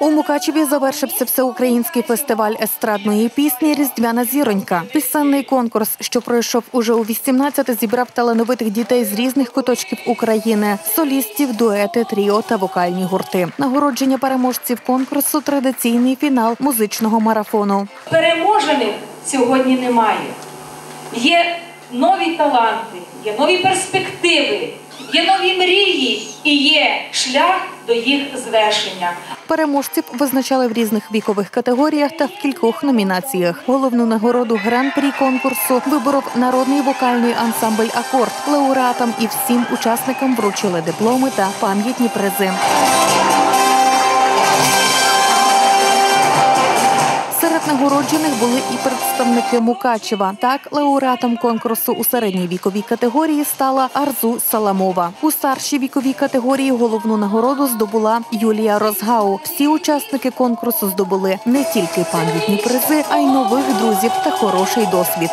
У Мукачеві завершився всеукраїнський фестиваль естрадної пісні Різдвяна зіронька. Пісенний конкурс, що пройшов уже у 18-те, зібрав талановитих дітей з різних куточків України, солістів, дуети, тріо та вокальні гурти. Нагородження переможців конкурсу традиційний фінал музичного марафону. переможених сьогодні немає. Є нові таланти, є нові перспективи, є нові мрії і є шлях до їх звершення. Переможців визначали в різних вікових категоріях та в кількох номінаціях. Головну нагороду гран-прі конкурсу виборов народний вокальний ансамбль Акорд. Лауреатам і всім учасникам вручили дипломи та пам'ятні призи. Нагороджених були і представники Мукачева. Так, лауреатом конкурсу у середній віковій категорії стала Арзу Саламова. У старшій віковій категорії головну нагороду здобула Юлія Розгау. Всі учасники конкурсу здобули не тільки пам'ятні призи, а й нових друзів та хороший досвід.